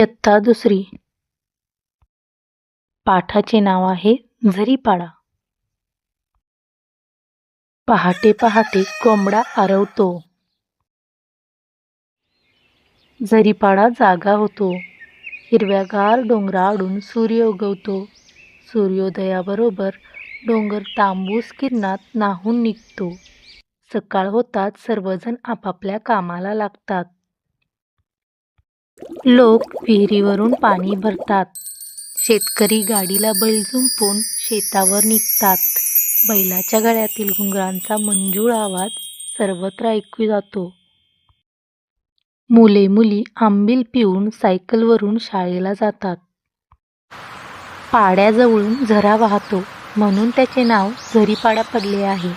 इयत्ता दुसरी. पाठाचे नाव आहे झरीपाडा. पहाटे पहाटे कोंबडा आरवतो. झरीपाडा जागा होतो. हिरव्यागार डोंगराआडून सूर्य उगवतो. सूर्योदयाबरोबर डोंगर तांबूस किरणात न्हाऊन निघतो. सकाळ होताच सर्वजण आपापल्या कामाला लागतात. लोक विहिरीवरून पाणी भरतात. शेतकरी गाडीला बैल जुंपून शेतावर निघतात. बैलाच्या गळ्यातील घुंगरांचा मंजूळ आवाज सर्वत्र ऐकू जातो. मुले मुली आंबील पिऊन सायकलवरून शाळेला जातात. पाड्याजवळून झरा वाहतो म्हणून त्याचे नाव झरीपाडा पडले आहे.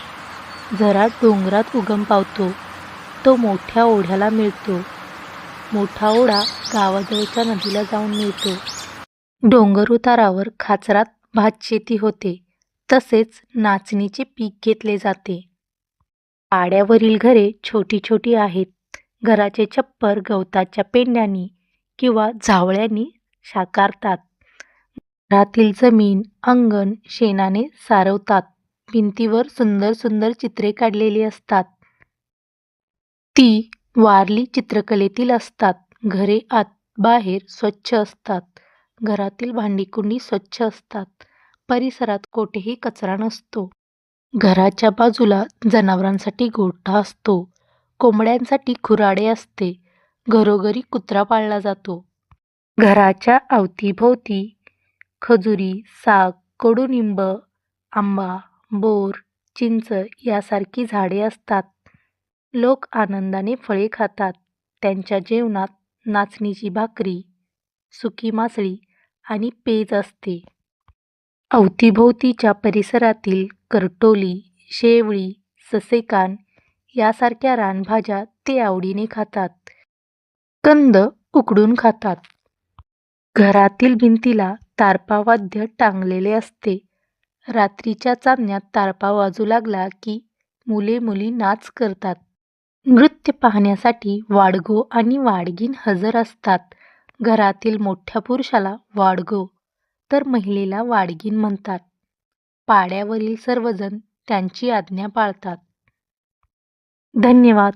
झरा डोंगरात उगम पावतो. तो मोठ्या ओढ्याला मिळतो. मोठा ओढा गावाजवळच्या नदीला जाऊन मिळतो. डोंगर उतारावर खाचरात भातशेती होते. तसेच नाचणीचे पीक घेतले जाते. पाड्यावरील घरे छोटी छोटी आहेत. घराचे छप्पर गवताच्या पेंड्यांनी किंवा झावळ्यांनी साकारतात घरातील जमीन अंगण शेणाने सारवतात. भिंतीवर सुंदर सुंदर चित्रे काढलेली असतात. ती वारली चित्रकलेतील असतात. घरे आत बाहेर स्वच्छ असतात. घरातील भांडीकुंडी स्वच्छ असतात. परिसरात कोठेही कचरा नसतो. घराच्या बाजूला जनावरांसाठी गोठा असतो. कोंबड्यांसाठी खुराडे असते. घरोघरी कुत्रा पाळला जातो. घराच्या अवतीभोवती खजुरी साग कडुनिंब आंबा बोर चिंच यासारखी झाडे असतात. लोक आनंदाने फळे खातात. त्यांच्या जेवणात नाचणीची भाकरी सुकी मासळी आणि पेज असते. अवतीभोवतीच्या परिसरातील करटोली शेवळी ससेकान यासारख्या रानभाज्या ते आवडीने खातात. कंद उकडून खातात. घरातील भिंतीला तारपावाद्य टांगलेले असते. रात्रीच्या चांदण्यात तारपा वाजू लागला की मुले मुली नाच करतात. नृत्य पाहण्यासाठी वाडगो आणि वाडगीन हजर असतात. घरातील मोठ्या पुरुषाला वाडगो तर महिलेला वाडगीन म्हणतात. पाड्यावरील सर्वजण त्यांची आज्ञा पाळतात. धन्यवाद.